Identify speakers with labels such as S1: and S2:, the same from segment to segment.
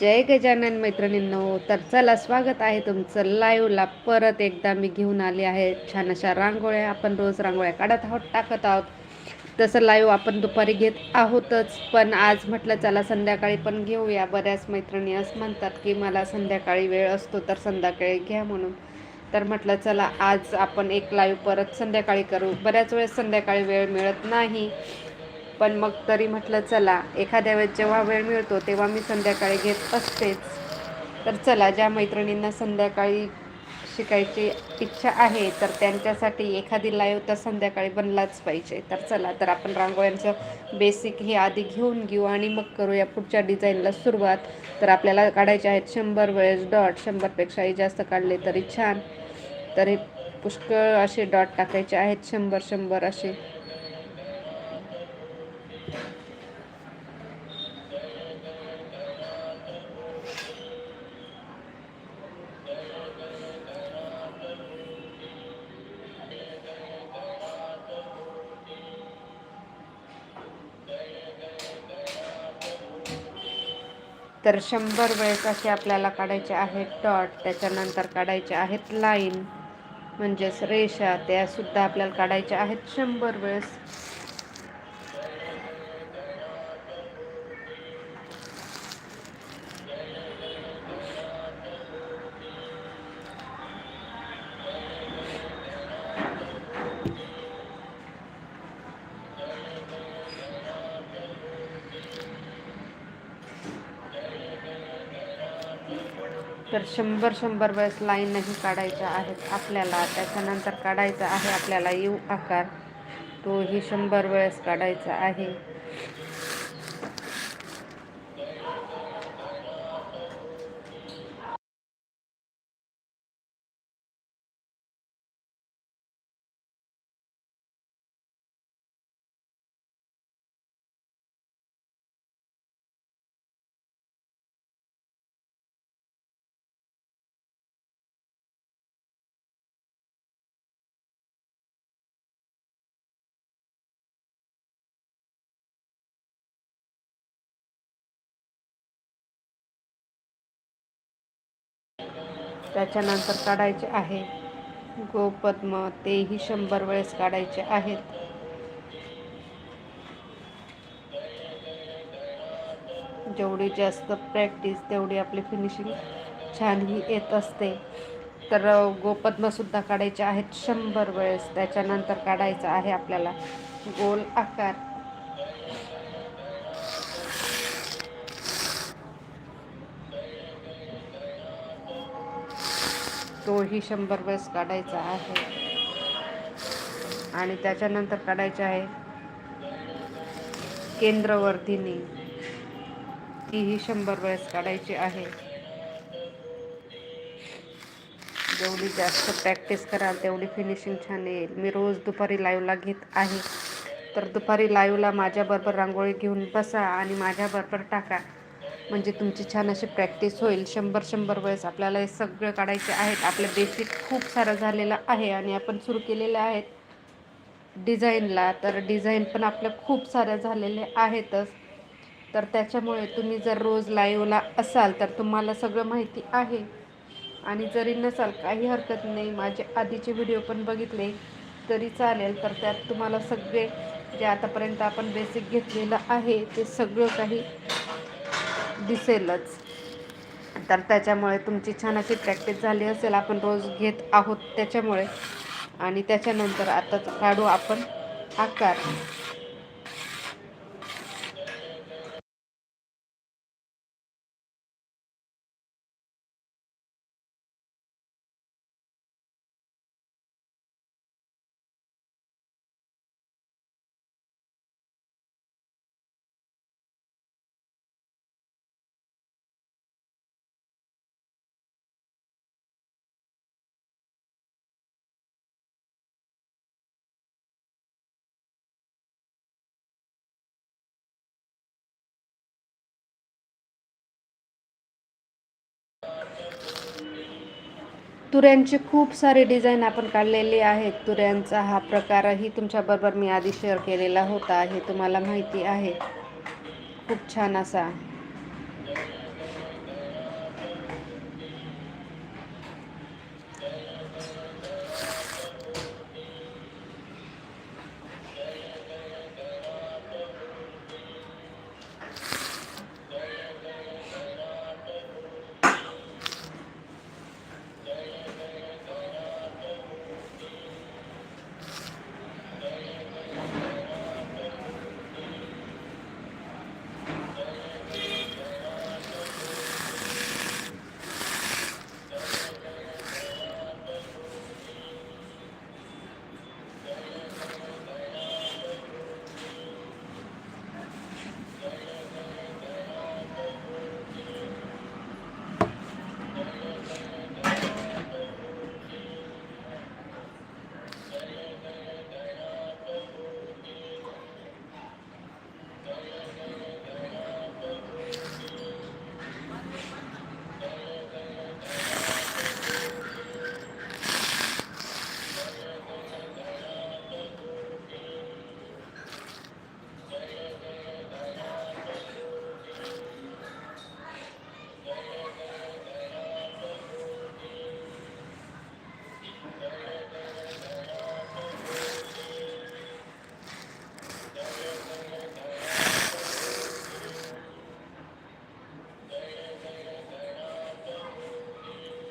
S1: जय गजानन मैत्रिणींनो तर चला स्वागत आहे तुमचं लाईव्हला परत एकदा मी घेऊन आले आहे छान अशा रांगोळ्या. आपण रोज रांगोळ्या काढत आहोत टाकत आहोत. तसं लाईव्ह आपण दुपारी घेत आहोतच. पण आज म्हटलं चला संध्याकाळी पण घेऊया. बऱ्याच मैत्रिणी असं म्हणतात की मला संध्याकाळी वेळ असतो तर संध्याकाळी घ्या म्हणून. तर म्हटलं चला आज आपण एक लाईव्ह परत संध्याकाळी करू. बऱ्याच वेळेस संध्याकाळी वेळ मिळत नाही. पण मग तरी म्हटलं चला एखाद्या वेळेस जेव्हा वेळ मिळतो तेव्हा मी संध्याकाळी घेत असतेच. तर चला ज्या मैत्रिणींना संध्याकाळी शिकायची इच्छा आहे तर त्यांच्यासाठी एखादी लाईव्ह तर संध्याकाळी बनलाच पाहिजे. तर चला तर आपण रांगोळ्यांचं बेसिक हे आधी घेऊन घेऊ आणि मग करूया पुढच्या डिझाईनला सुरुवात. तर आपल्याला काढायचे आहेत शंभर वेळेस डॉट शंभरपेक्षाही जास्त काढले तरी छान. तरी पुष्कळ असे डॉट टाकायचे आहेत शंभर शंभर असे. तर शंभर वेळेस असे आपल्याला काढायचे आहेत डॉट त्याच्यानंतर काढायचे आहेत लाईन म्हणजेच रेषा त्यासुद्धा आपल्याला काढायच्या आहेत शंभर वेळेस. तर शंभर शंभर वेळेस लाईनही काढायच्या आहेत आपल्याला. त्याच्यानंतर काढायचा आहे आपल्याला यू आकार. तोही शंभर वेळेस काढायचा आहे. त्याच्यानंतर काढायचे आहे. गोपद्म तेही शंभर वेळेस काढायचे आहेत. जेवढी जास्त प्रॅक्टिस तेवढी आपली फिनिशिंग छानही येत असते. तर गोपद्मसुद्धा काढायचे आहेत शंभर वेळेस. त्याच्यानंतर काढायचं आहे आपल्याला गोल आकार. तोही शंभर वेळेस काढायचा आहे. आणि त्याच्यानंतर काढायचे आहे केंद्रवर्धिनी. तीही शंभर वेळेस काढायची आहे. जेवढी जास्त प्रॅक्टिस कराल तेवढी फिनिशिंग छान येईल. मी रोज दुपारी लाईव्हला घेत आहे. तर दुपारी लाईव्हला माझ्याबरोबर रांगोळी घेऊन बसा आणि माझ्याबरोबर टाका. म्हणजे तुमची छान अशी प्रॅक्टिस होईल. शंभर शंभर वेळेस आपल्याला हे सगळं काढायचे आहेत. आपलं बेसिक खूप सारं झालेलं आहे आणि आपण सुरू केलेलं आहेत डिझाईनला तर डिझाईन पण आपल्या खूप साऱ्या झालेल्या आहेतच. तर त्याच्यामुळे तुम्ही जर रोज लाईव्हला असाल तर तुम्हाला सगळं माहिती आहे. आणि जरी नसाल काही हरकत नाही. माझे आधीचे व्हिडिओ पण बघितले तरी चालेल. तर त्यात तुम्हाला सगळे जे आतापर्यंत आपण बेसिक घेतलेलं आहे ते सगळं काही दिसेलच. तर त्याच्यामुळे तुमची छान अशी प्रॅक्टिस झाली असेल आपण रोज घेत आहोत त्याच्यामुळे. आणि त्याच्यानंतर आता काढू आपण आकार. तुऱ्यांचे खूप सारे डिझाईन आपण काढलेले आहेत. तुऱ्यांचा हा प्रकारही तुमच्याबरोबर मी आधी शेअर केलेला होता. हे तुम्हाला माहिती आहे. खूप छान असा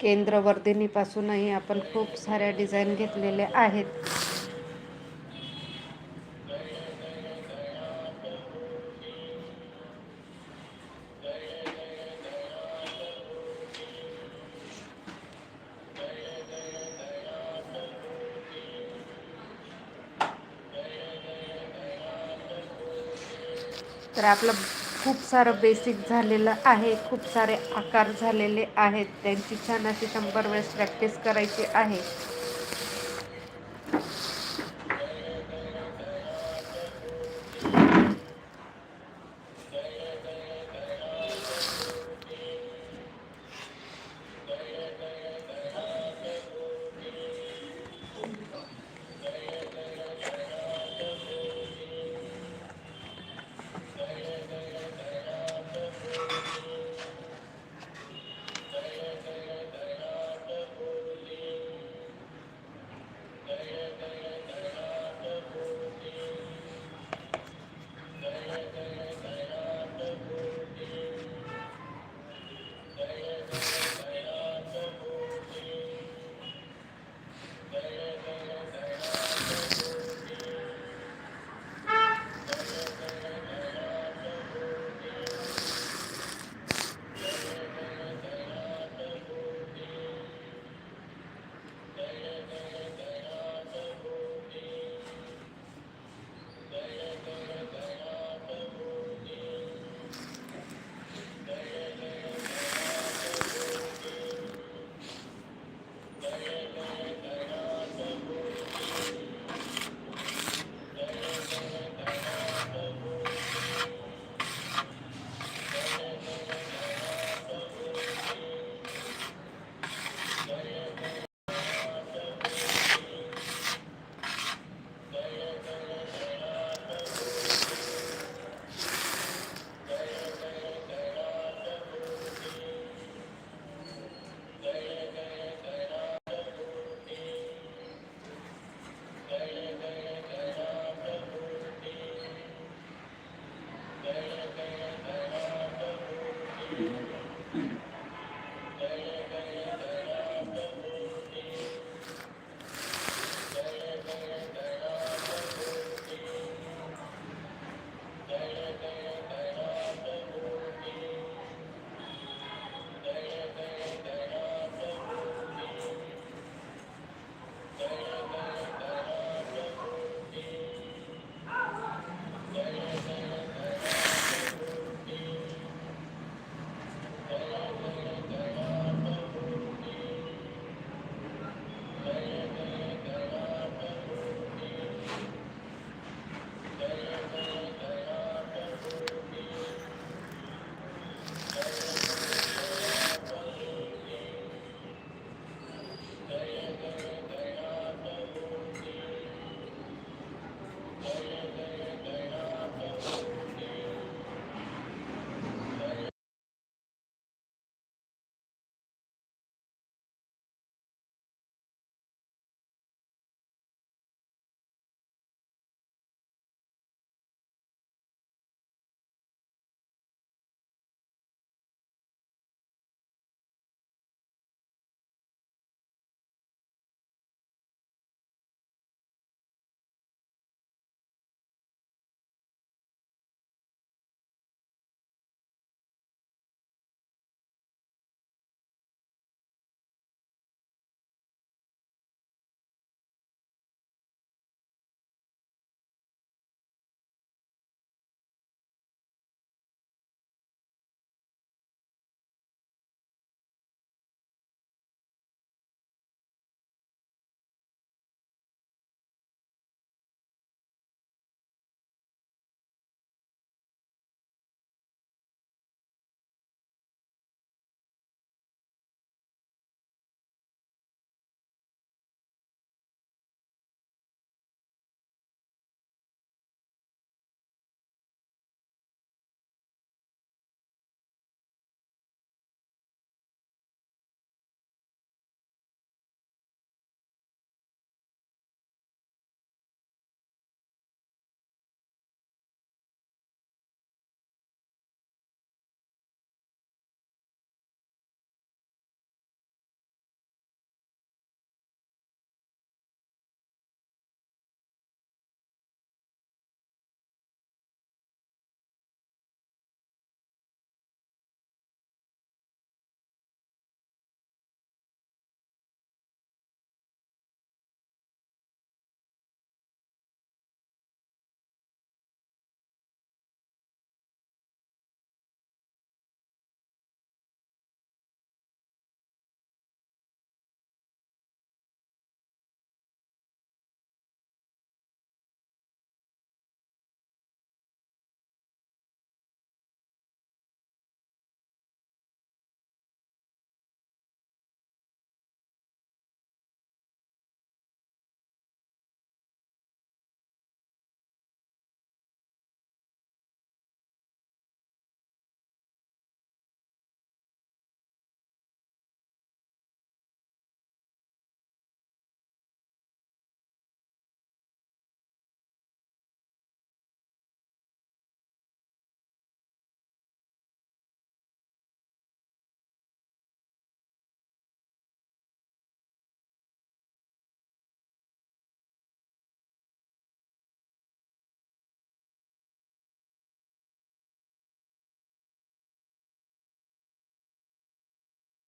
S1: केंद्रवर्धिनीपासूनही आपण खूप साऱ्या डिझाईन घेतलेल्या आहेत. तर आपलं खूप सारं बेसिक झालेलं आहे. खूप सारे आकार झालेले आहेत. त्यांची छान अशी शंभर वेळेस प्रॅक्टिस करायची आहे.